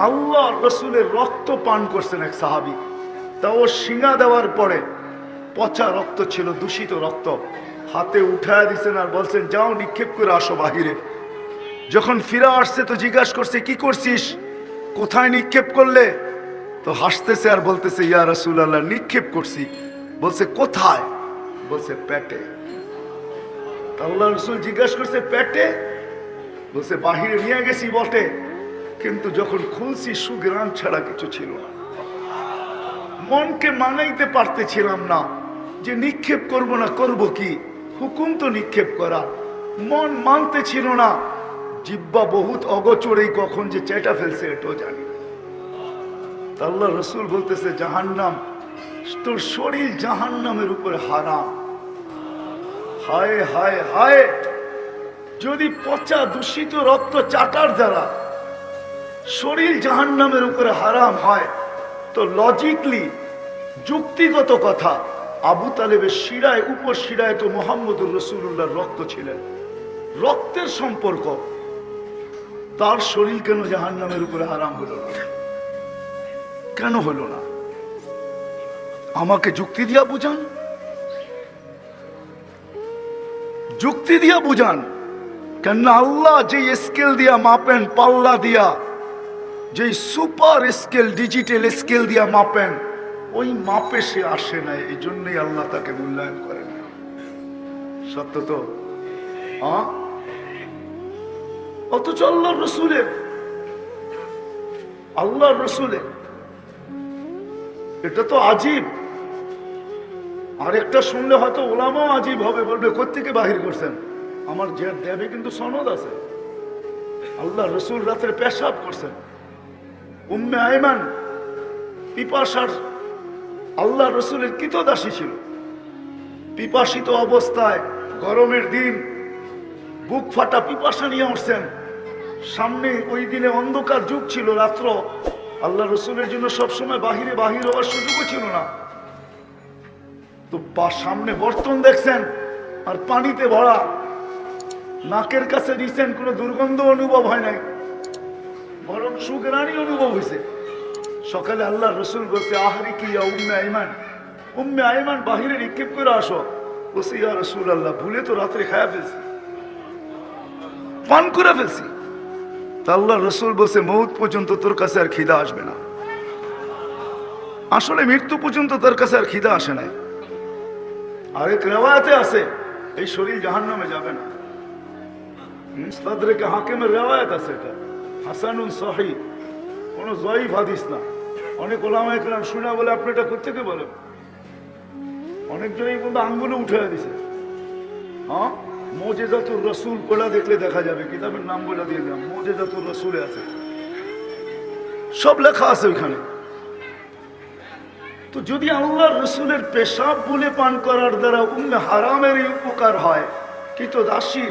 আল্লাহ রসুলের রক্ত পান করছেন এক সাহাবি। তা ও শিঙা দেওয়ার পরে পচা রক্ত ছিল, দূষিত রক্ত। হাতে উঠায় দিছেন আর বলছেন, যাও, নিক্ষেপ করে আসো বাহিরে। যখন ফিরে আসছে তো জিজ্ঞাসা করছে, কি করছিস? কোথায় নিক্ষেপ করলে? তো হাসতেছে আর বলতেছে, ইয়া রসুল আল্লাহ নিক্ষেপ করছি। বলছে, কোথায়? বলছে, পেটে। আল্লাহ রসুল জিজ্ঞাসা করছে, পেটে? বলছে, বাহিরে নিয়ে গেছি বটে। কিন্তু যখন খুলছি সুগ্রাম ছাড়া কিছু ছিল না। মনকে মানাইতে পারতেছিলাম না যে নিক্ষেপ করব না, করব কি? হুকুম তো নিক্ষেপ করা। মন মানতে ছিল না। জিব্বা বহুত অগচরেই কখন যে চেটা ফেলছে, এটাও জানি আল্লাহ রসুল বলতেছে, জাহান্নাম, তোর শরীর জাহান্নামের উপরে হারাম। হায় হায় হায়। যদি পচা দূষিত রক্ত চাটার দ্বারা শরীর জাহান্নামের উপরে হারাম হয়। তো লজিকলি যুক্তিগত কথা, আবু তালেবের শিরায়, উপর শিরায় তো মোহাম্মদুর রসুল্লাহর রক্ত ছিলেন। রক্তের সম্পর্ক, তার শরীর কেন জাহান্নামের উপরে হারাম হলো কেন হলো না? আমাকে যুক্তি দিয়া বুঝান। যুক্তি দিয়া বুঝান। কেন আল্লাহ যে স্কেল দিয়া, মাপেন, পাল্লা দিয়া যে সুপার স্কেল, ডিজিটাল স্কেল দিয়া মাপেন, ওই মাপে সে আসে না এই জন্যই আল্লাহ তাকে মূল্যায়ন করেন সত্য তো? অথচ আল্লাহ রসুলের আল্লাহ রসুলের এটা তো আজীব। আরেকটা শুনলে হয়তো ওলামাও আজীব হবে, বলবে কোথেকে বাহির করছেন? আমার যে দেবে, কিন্তু সনদ আছে। আল্লাহ রসুল রাত্রে পেশাব করছেন। উম্মে আয়মান পিপাসার আল্লাহ রসুলের কৃতদাসী ছিল। পিপাসিত অবস্থায় গরমের দিন বুক ফাটা পিপাসা নিয়ে উঠছেন। সামনে ওই দিনে অন্ধকার যুগ ছিল, রাত্র। আল্লাহ রসুলের জন্য সবসময় বাহিরে বাহির হওয়ার সুযোগও ছিল না। তো সামনে বর্তন দেখছেন আর পানিতে ভরা। নাকের কাছে দিচ্ছেন কোনো দুর্গন্ধ অনুভব হয় নাই। বরং সুগ্রাণী অনুভব হয়েছে সকালে আল্লাহ রসুল বলছে, আহারি কি উম্মে আইমান? উম্মে আইমান বাহিরে নিক্ষেপ করে আসো। বলছে, ইয়া রসুল আল্লাহ ভুলে তো রাত্রে খায়া ফেলছি। পান করে ফেলছি। তা আল্লাহ রসুল বলছে, মৌত পর্যন্ত তোর কাছে আর খিদা আসবে না। আসলে মৃত্যু পর্যন্ত তোর কাছে আর খিদা আসে নাই। আরেক রেওয়ায়তে আছে, এই শরীর জাহান্নামে যাবে না। হাকিমের রেওয়ায়ত আছে এটা। হাসানুন সহি। কোনো জয়ীফ হাদিস না। অনেক ওলামা একরাম শুনা বলে, আপনি এটা কোথেকে বলেন? অনেকজনই কিন্তু আঙ্গুলে উঠে দিছে। হ্যাঁ? মোজেজাতুর রসুল কোলা দেখলে দেখা যাবে, কিতাবের নাম বলে দিয়ে দিলাম, মোজেজাতুর রসুলে আছে। সব লেখা আছে ওইখানে। তো যদি আল্লাহ রসুলের পেশাব বলে পান করার দ্বারা উম্মে হারামের উপকার হয় কিন্তু দাসী?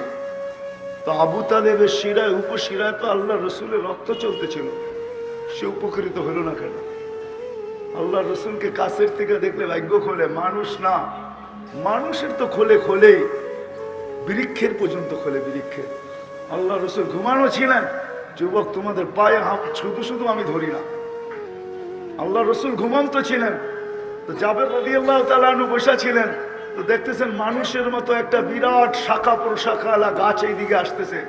তো আবু তালেবের শিরায়, উপশিরায় তো আল্লাহ রসুলের রক্ত চলতেছিল। সে উপকৃত হলো না কেন? আল্লাহ রসুলকে কাছের থেকে দেখলে ভাগ্য খোলে, মানুষ না। মানুষের তো খোলে খোলেই, বৃক্ষের পর্যন্ত খোলে বৃক্ষের। আল্লাহ রসুল ঘুমানো ছিলেন। যুবক, তোমাদের পায়ে হাত, শুধু শুধু আমি ধরি না। আল্লাহ রসুল ঘুমন্ত ছিলেন। তো জাবের রবি আল্লাহ তালু বসা ছিলেন। তো দেখতেছেন মানুষের মতো একটা বিরাট শাখা প্রশাখা আলা গাছ এইদিকে আসতেছে।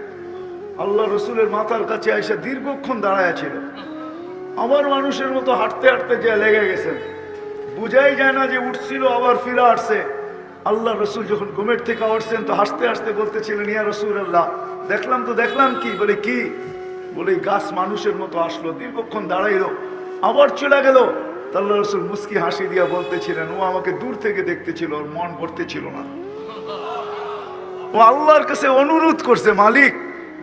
আল্লাহ রসুলের মাথার কাছে এসে দীর্ঘক্ষণ দাঁড়ায় ছিল। আবার মানুষের মতো হাঁটতে হাঁটতে যে লেগে গেছেন। বুঝাই যায় না যে উঠছিল, আবার ফিরে আসছে। আল্লাহ রসুল যখন ঘুমের থেকে উঠছেন, তো হাসতে হাসতে বলতেছিলেন, ইয়া রসুল আল্লাহ দেখলাম তো দেখলাম কি? বলে কি? বলে গাছ মানুষের মতো আসলো, দীর্ঘক্ষণ দাঁড়াইলো, আবার চলে গেল। তা আল্লাহ রসুল মুস্কি হাসি দিয়া বলতেছিলেন, ও আমাকে দূর থেকে দেখতেছিল, ওর মন ভরতে ছিল না। ও আল্লাহর কাছে অনুরোধ করছে, মালিক,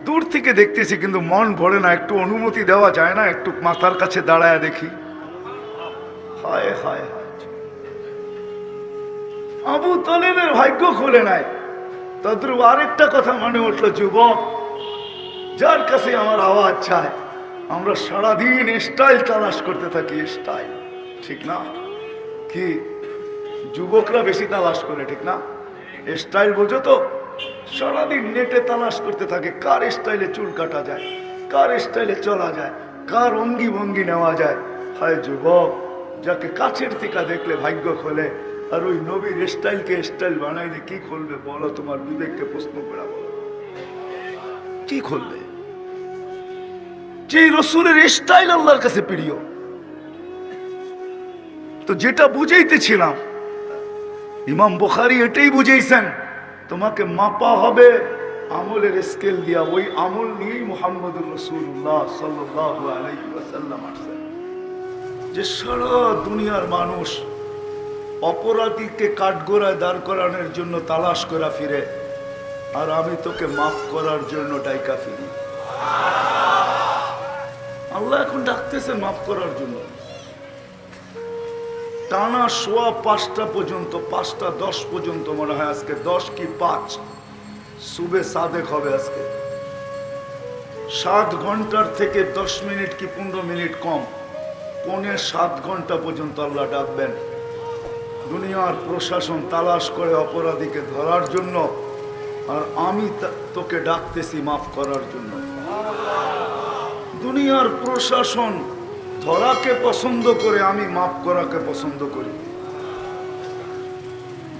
দূর থেকে দেখতেছি, কিন্তু মন ভরে না, একটু অনুমতি দেওয়া যায় না, একটু মাথার কাছে দাঁড়ায় দেখি। হায় হায়। আবু তলেবের ভাগ্য খুলে নাই। তদ্রুপ আরেকটা কথা মনে উঠল, যুবক, যার কাছে আমার আওয়াজ চায়, আমরা সারাদিন স্টাইল তালাশ করতে থাকি, স্টাইল। ঠিক না? কি যুবকরা বেশি তালাশ করে, ঠিক না? স্টাইল বোঝো তো? সারাদিন নেটে তালাশ করতে থাকে, কার স্টাইলে চুল কাটা যায়, কার স্টাইলে চলা যায়, কার অঙ্গি ভঙ্গি নেওয়া যায়। হায় যুবক, যাকে কাছের থেকে দেখলে ভাগ্য খোলে, আর ওই নবীর স্টাইলকে স্টাইল বানাইলে কি করবে বলো, তোমার বিবেককে প্রশ্ন করা কি করবে যে রসুলের স্টাইল আল্লাহর কাছে প্রিয় তো যেটা বুঝাইতেছিলাম, ইমাম বুখারি এটাই বুঝেছেন তোমাকে মাপা হবে আমলের স্কেল দিয়া, ওই আমল নিয়েই মোহাম্মদুর রসুল্লাহ আসছেন যে সারা দুনিয়ার মানুষ অপরাধীকে কাঠগোড়ায় দাঁড় করানোর জন্য তালাশ করা ফিরে, আর আমি তোকে মাফ করার জন্য ডাইকা ফিরি। আল্লাহ এখন ডাকতেছে মাফ করার জন্য। টানা সোয়া পাঁচটা পর্যন্ত, পাঁচটা দশ পর্যন্ত মনে হয় আজকে। দশ কি পাঁচ? সুবে সাদেক হবে আজকে। সাত ঘণ্টার থেকে দশ মিনিট কি পনেরো মিনিট কম? পৌনে সাত ঘণ্টা পর্যন্ত আল্লাহ ডাকবেন। দুনিয়ার প্রশাসন তালাশ করে অপরাধীকে ধরার জন্য, আর আমি তোকে ডাকতেছি মাফ করার জন্য। দুনিয়ার প্রশাসন ধরাকে পছন্দ করে, আমি মাফ করাকে পছন্দ করি।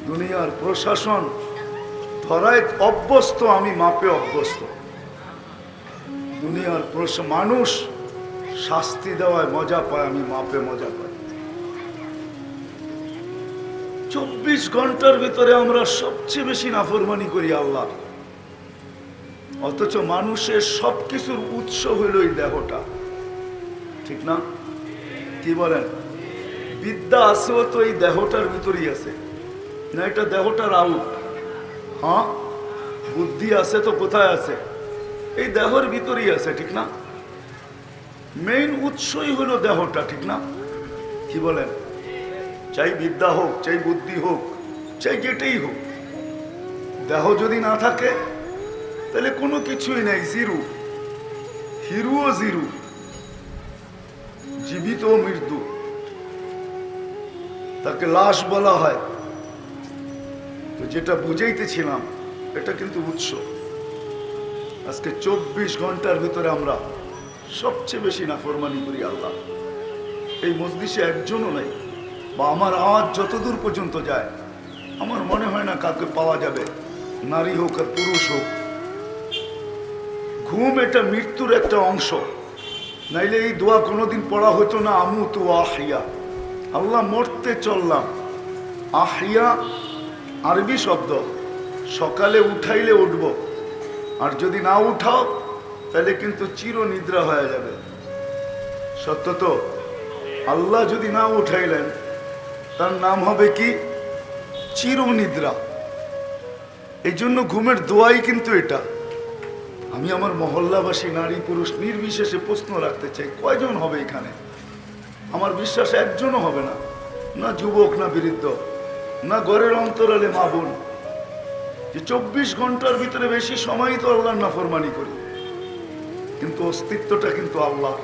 দুনিয়ার প্রশাসন ধরায় অভ্যস্ত, আমি মাপে অভ্যস্ত। দুনিয়ার মানুষ শাস্তি দেওয়ায় মজা পায়, আমি মাপে মজা পাই। চব্বিশ ঘণ্টার ভিতরে আমরা সবচেয়ে বেশি নাফরমানি করি আল্লাহ। অথচ মানুষের সবকিছুর উৎস হইল এই দেহটা। ঠিক না? কি বলেন? বিদ্যা আছেও তো এই দেহটার ভিতরেই আছে। না, এটা দেহটার আউট হ্যাঁ? বুদ্ধি আছে তো কোথায় আছে? এই দেহর ভিতরেই আছে, ঠিক না? মেইন উৎসই হলো দেহটা, ঠিক না? কি বলেন? চাই বিদ্যা হোক, চাই বুদ্ধি হোক, চাই যেটাই হোক। দেহ যদি না থাকে, তাহলে কোনো কিছুই নাই, জিরু। হিরুও জিরু। জীবিত মৃত্যু। তাকে লাশ বলা হয়। তো যেটা বুঝাইতেছিলাম, এটা কিন্তু উৎস। আজকে চব্বিশ ঘণ্টার ভিতরে আমরা সবচেয়ে বেশি নাফরমানি করি আল্লাহ। এই মসজিষে একজনও নেই, বা আমার আওয়াজ যতদূর পর্যন্ত যায়, আমার মনে হয় না কাউকে পাওয়া যাবে, নারী হোক আর পুরুষ হোক। ঘুম এটা মৃত্যুর একটা অংশ। নাইলে এই দোয়া কোনোদিন পড়া হতো না, আমু তো আহিয়া। আল্লাহ মরতে চললাম। আহিয়া আরবি শব্দ, সকালে উঠাইলে উঠব। আর যদি না উঠাও, তাহলে কিন্তু চির নিদ্রা হয়ে যাবে। সত্য তো? আল্লাহ যদি না উঠাইলেন, তার নাম হবে কি? চির নিদ্রা এই জন্য ঘুমের দোয়াই কিন্তু এটা। আমি আমার মহল্লাবাসী নারী পুরুষ নির্বিশেষে প্রশ্ন রাখতে চাই, কয়জন হবে এখানে? আমার বিশ্বাস একজনও হবে না না যুবক, না বৃদ্ধ, না ঘরের অন্তরালে মা বোন। যে চব্বিশ ঘণ্টার ভিতরে বেশি সময়ই তো আল্লাহর নাফরমানি করি। কিন্তু অস্তিত্বটা কিন্তু আল্লাহ,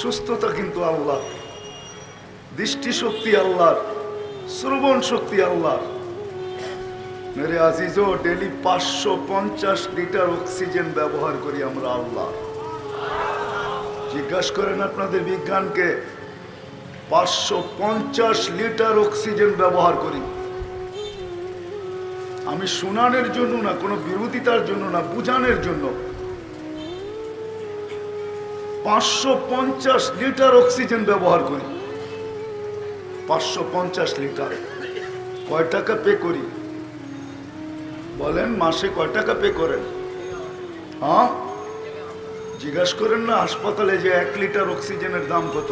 সুস্থতা কিন্তু আল্লাহ, দৃষ্টিশক্তি আল্লাহর শ্রবণ শক্তি আল্লাহর। মেরে আজিজও ডেলি পাঁচশো পঞ্চাশ লিটার অক্সিজেন ব্যবহার করি আমরা আল্লাহ। জিজ্ঞাসা করেন আপনাদের বিজ্ঞানকে, পাঁচশো পঞ্চাশ লিটার অক্সিজেন ব্যবহার করি। আমি শুনানের জন্য না, কোনো বিরোধিতার জন্য না, বুঝানোর জন্য। পাঁচশো পঞ্চাশ লিটার অক্সিজেন ব্যবহার করি। পাঁচশো পঞ্চাশ লিটার। কয় টাকা পে করি? বলেন, মাসে কয় টাকা পে করেন? হ্যাঁ? জিজ্ঞাসা করেন না, হাসপাতালে যে এক লিটার অক্সিজেনের দাম কত?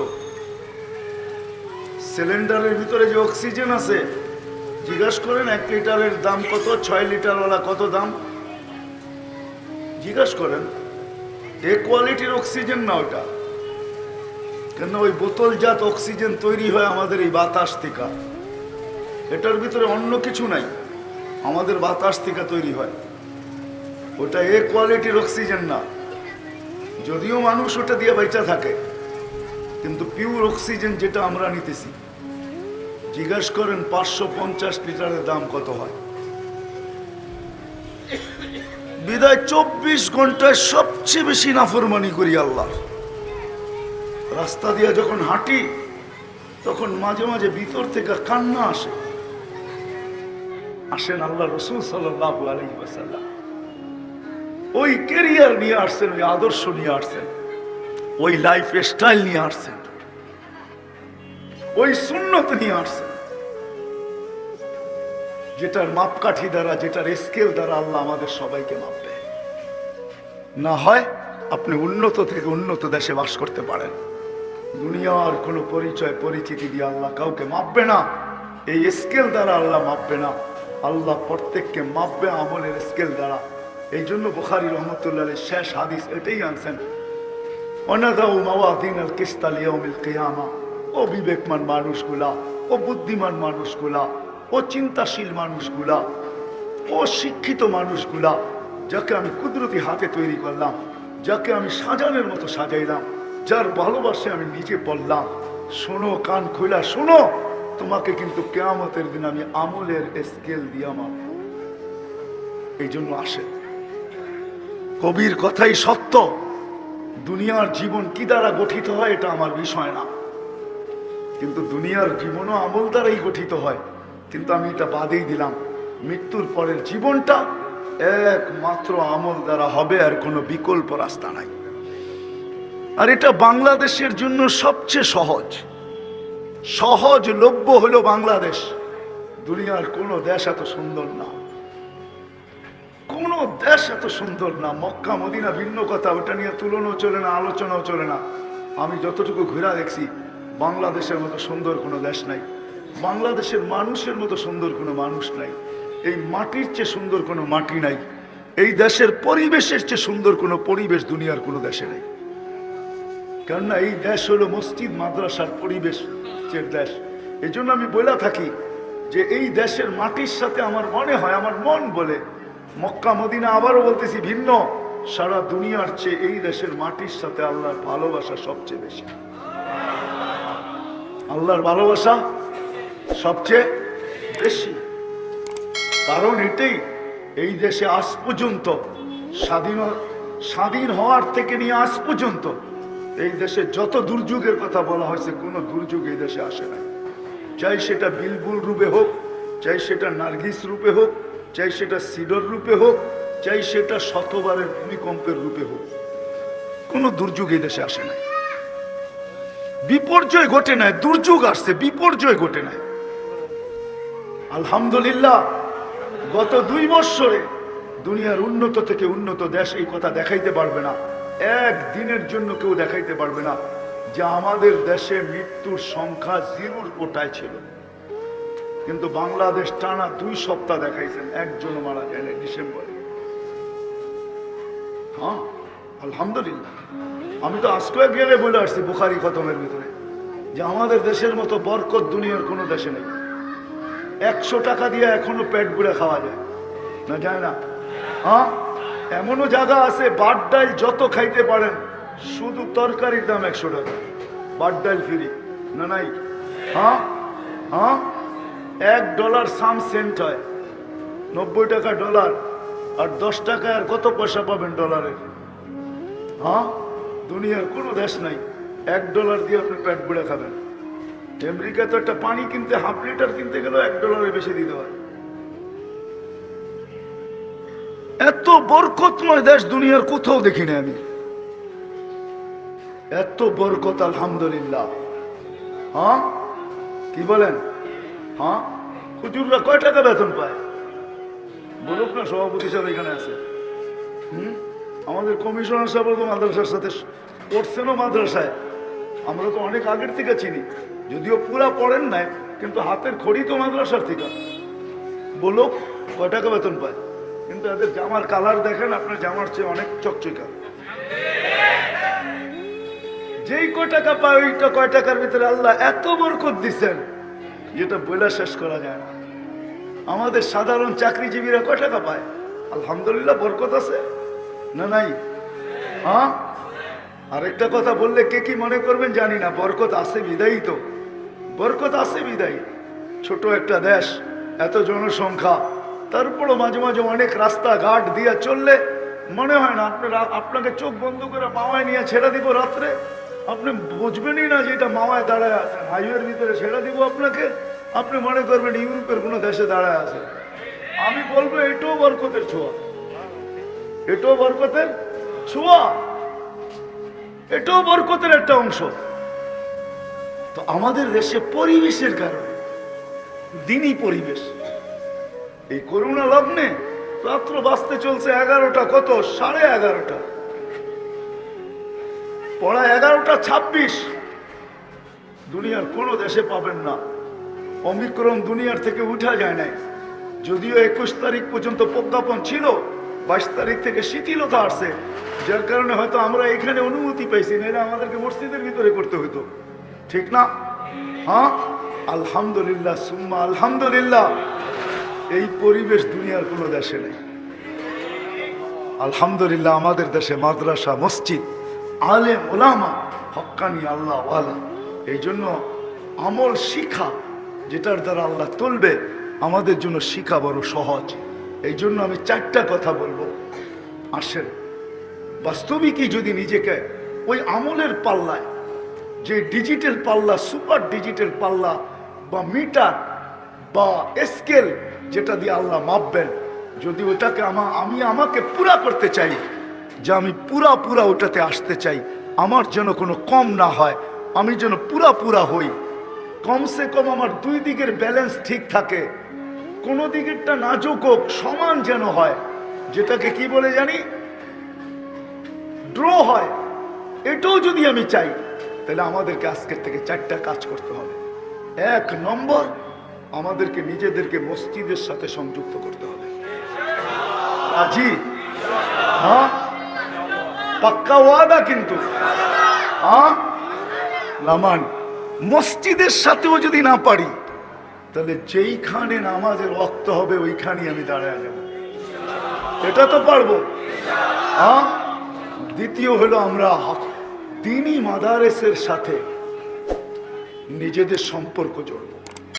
সিলিন্ডারের ভিতরে যে অক্সিজেন আছে, জিজ্ঞাসা করেন, এক লিটারের দাম কত? ছয় লিটারওয়ালা কত দাম? জিজ্ঞাসা করেন, এ কোয়ালিটির অক্সিজেন না ওটা কেন ওই বোতলজাত অক্সিজেন তৈরি হয় আমাদের এই বাতাস থেকে। এটার ভিতরে অন্য কিছু নাই। আমাদের বাতাস থেকে তৈরি হয়। ওটা এ কোয়ালিটির অক্সিজেন না। যদিও মানুষ ওটা দিয়ে বেঁচা থাকে, কিন্তু পিওর অক্সিজেন যেটা আমরা নিতেছি। জিজ্ঞাসা করেন, পাঁচশো পঞ্চাশ লিটারের দাম কত হয়? বিদায় চব্বিশ ঘন্টায় সবচেয়ে বেশি নাফরমানি করি আল্লাহ। রাস্তা দিয়ে যখন হাঁটি, তখন মাঝে মাঝে ভিতর থেকে কান্না আসে। আসেন আল্লাহ রসুল সাল্লাহ ওই কেরিয়ার নিয়ে আসছেন, ওই আদর্শ নিয়ে আসছেন, ওই লাইফ স্টাইল নিয়ে আসছেন, ওই সুন্নত নিয়ে আসছেন। যেটার মাপকাঠি দ্বারা, যেটার স্কেল দ্বারা আল্লাহ আমাদের সবাইকে মাপবে। না হয় আপনি উন্নত থেকে উন্নত দেশে বাস করতে পারেন। দুনিয়ার কোনো পরিচয়, পরিচিতি দিয়ে আল্লাহ কাউকে মাপবে না। এই স্কেল দ্বারা আল্লাহ মাপবে না। আল্লাহ প্রত্যেককে মাপবে আমলের স্কেল দ্বারা। এই জন্য বুখারি রহমতুল্লাহ শেষ হাদিস এটাই আনছেন। আল ও বিবেকমান মানুষগুলা, ও বুদ্ধিমান মানুষগুলা, ও চিন্তাশীল মানুষগুলা, ও শিক্ষিত মানুষগুলা, যাকে আমি কুদরতি হাতে তৈরি করলাম, যাকে আমি সাজানের মতো সাজাইলাম, যার ভালোবাসে আমি নিজে বললাম, শোনো, কান খোলা শোনো। তোমাকে কিন্তু কেয়ামতের দিন আমি আমলের স্কেল দিয়ে আমার এই জন্য আসে কবির কথাই সত্য। দুনিয়ার জীবন কি দ্বারা গঠিত হয় এটা আমার বিষয় না। কিন্তু দুনিয়ার জীবনও আমল দ্বারাই গঠিত হয়। কিন্তু আমি এটা বাদেই দিলাম। মৃত্যুর পরের জীবনটা একমাত্র আমল দ্বারা হবে, আর কোনো বিকল্প রাস্তা নাই। আর এটা বাংলাদেশের জন্য সবচেয়ে সহজ। সহজলভ্য হলো বাংলাদেশ। দুনিয়ার কোনো দেশ এত সুন্দর না। কোন দেশ এত সুন্দর না। মক্কা, মদিনা ভিন্ন কথা, ওটা নিয়ে তুলনাও চলে না, আলোচনাও চলে না। আমি যতটুকু ঘোরা দেখছি, বাংলাদেশের মতো সুন্দর কোনো দেশ নাই। বাংলাদেশের মানুষের মতো সুন্দর কোনো মানুষ নাই। এই মাটির চেয়ে সুন্দর কোনো মাটি নাই। এই দেশের পরিবেশের চেয়ে সুন্দর কোনো পরিবেশ দুনিয়ার কোনো দেশে নেই। কেননা এই দেশ হলো মসজিদ, মাদ্রাসার পরিবেশের দেশ। এই জন্য আমি বলে থাকি যে এই দেশের মাটির সাথে আমার মনে হয়, আমার মন বলে, মক্কা, মদিনা আবারও বলতেছি ভিন্ন। সারা দুনিয়ার চেয়ে এই দেশের মাটির সাথে আল্লাহর ভালোবাসা সবচেয়ে বেশি। আল্লাহর ভালোবাসা সবচেয়ে বেশি। কারণ এটাই, এই দেশে আজ পর্যন্ত স্বাধীন স্বাধীন হওয়ার থেকে নিয়ে আজ পর্যন্ত এই দেশে যত দুর্যোগের কথা বলা হয়েছে, কোনো দুর্যোগ এই দেশে আসে না চাই সেটা বিলবুল রূপে হোক, চাই সেটা নার্গিস রূপে হোক, চাই সেটা সিডর রূপে হোক, চাই সেটা শতবারের ভূমিকম্পের রূপে হোক। কোনো দুর্যোগ এই দেশে আসে না বিপর্যয় ঘটে নাই, দুর্যোগ আসছে, বিপর্যয় ঘটে নাই। আলহামদুলিল্লাহ, গত দুই বৎসরে দুনিয়ার উন্নত থেকে উন্নত দেশ এই কথা দেখাইতে পারবে না। এক দিনের জন্য কেউ দেখাইতে পারবে না যে আমাদের দেশে মৃত্যুর সংখ্যা জিরোর কোটায় ছিল। কিন্তু বাংলাদেশ টানা দুই সপ্তাহ দেখাইছেন একজন মারা যায় না ডিসেম্বরে। হ্যাঁ আলহামদুলিল্লাহ। আমি তো আজকে গেলে বলে আসছি বুখারি খতমের ভিতরে যে আমাদের দেশের মতো বরকত দুনিয়ার কোনো দেশে নেই। একশো টাকা দিয়ে এখনও পেট ভরে খাওয়া যায়। না যায় না? হ্যাঁ? এমনও জায়গা আছে বাট ডাল যত খাইতে পারেন, শুধু তরকারির দাম একশো টাকা। বাট ডাল ফ্রি, না নাই? হ্যাঁ? হ্যাঁ? এক ডলার সাম সেন্ট হয়। নব্বই টাকা ডলার, আর দশ টাকা আর কত পয়সা পাবেন ডলারের হ্যাঁ? দুনিয়ার কোনো দেশ নাই, এক ডলার দিয়ে আপনি পেট ভরে খাবেন। আমেরিকা তো একটা পানি কিনতে, হাফ লিটার কিনতে গেলেও এক ডলারের বেশি দিতে হয়। বরকতময় দেশ দুনিয়ার কোথাও দেখি না আমি। এত বরকত, আলহামদুলিল্লাহ। হ্যাঁ? কি বলেন? হ্যাঁ? হুজুররা কয় টাকা বেতন পায়? বলুক না, সভাপতি সাহেব এখানে আছে। হুম? আমাদের কমিশনার সাহেব তো মাদ্রাসার সাথে পড়ছেনও মাদ্রাসায়। আমরা তো অনেক আগের থেকে চিনি। যদিও পুরা পড়েন নাই, কিন্তু হাতের খড়ি তো মাদ্রাসার থেকে। বলুক, কয় টাকা বেতন পায়? কিন্তু এদের জামার কালার দেখেন, আপনার জামার চেয়ে অনেক চকচকা। যেই কয় টাকা পায়, ওইটা কয় টাকার ভিতরে আল্লাহ এত বরকত দিচ্ছেন যেটা বইলা শেষ করা যায় না। আমাদের সাধারণ চাকরিজীবীরা কয় টাকা পায়? আলহামদুলিল্লাহ, বরকত আছে, না নাই? হ্যাঁ? আরেকটা কথা বললে কে কি মনে করবেন জানি না, বরকত আছে বিদায়ী তো। বরকত আছে বিদায়ী। ছোট একটা দেশ, এত জনসংখ্যা। তারপরও মাঝে মাঝে অনেক রাস্তা ঘাট দিয়ে চললে মনে হয় না আপনারা, আপনাকে চোখ বন্ধ করে মাওয়ায় নিয়ে ছেড়ে দিব রাত্রে। আপনি বুঝবেনই না যে এটা মামায় দাঁড়ায় আছেন হাইওয়ের ভিতরে ছেড়ে দিব আপনাকে। আপনি মনে করবেন ইউরোপের কোনো দেশে দাঁড়ায় আছে। আমি বলব এটাও বরকতের ছোঁয়া। এটাও বরকতের ছোঁয়া। এটাও বরকতের একটা অংশ। তো আমাদের দেশে পরিবেশের কারণে, দিনই পরিবেশ। এই করোনা লগ্নে রাত্র বাঁচতে চলছে এগারোটা কত? সাড়ে এগারোটা। পড়া এগারোটা ছাব্বিশ। দুনিয়ার কোনো দেশে পাবেন না। অমিক্রম দুনিয়ার থেকে উঠা যায় নাই। যদিও একুশ তারিখ পর্যন্ত প্রজ্ঞাপন ছিল, বাইশ তারিখ থেকে শিথিলতা আসছে। যার কারণে হয়তো আমরা এখানে অনুমতি পাইছি না আমাদেরকে মসজিদের ভিতরে করতে হতো ঠিক না? হ্যাঁ? আলহামদুলিল্লাহ, সুম্মা আলহামদুলিল্লাহ। এই পরিবেশ দুনিয়ার কোনো দেশে নেই। আলহামদুলিল্লাহ আমাদের দেশে মাদ্রাসা, মসজিদ, আলেম ওলামা হক্কানি আল্লাহ এই জন্য আমল শিখা, যেটার দ্বারা আল্লাহ তুলবে, আমাদের জন্য শিখা বড় সহজ। এই জন্য আমি চারটা কথা বলব। আসেন, বাস্তবিকই যদি নিজেকে ওই আমলের পাল্লায়, যে ডিজিটাল পাল্লা সুপার ডিজিটাল পাল্লা বা মিটার বা স্কেল যেটা দিয়ে আল্লাহ মাপবেন, যদি ওটাকে আমা আমি আমাকে পুরা করতে চাই, যে আমি পুরা পুরা ওটাতে আসতে চাই, আমার যেন কোনো কম না হয়, আমি যেন পুরা পুরা হই। কমসে কম আমার দুই দিকের ব্যালেন্স ঠিক থাকে, কোনো দিকেরটা নাজুক হোক, সমান যেন হয়। যেটাকে কি বলে জানি? ড্র হয়। এটাও যদি আমি চাই, তাহলে আমাদেরকে আজকের থেকে চারটা কাজ করতে হবে। এক নম্বর আমাদেরকে, নিজেদেরকে মসজিদের সাথে সংযুক্ত করতে হবে। আজি? হ্যাঁ? পাক্কা ওয়াদা কিন্তু। হ্যাঁ? নামান মসজিদের সাথেও যদি না পারি, তাহলে যেইখানে নামাজের রক্ত হবে, ওইখানেই আমি দাঁড়ায় যাব। এটা তো পারব। হ্যাঁ? দ্বিতীয় হলো আমরা দিনই মাদারেসের সাথে নিজেদের সম্পর্ক জড়ব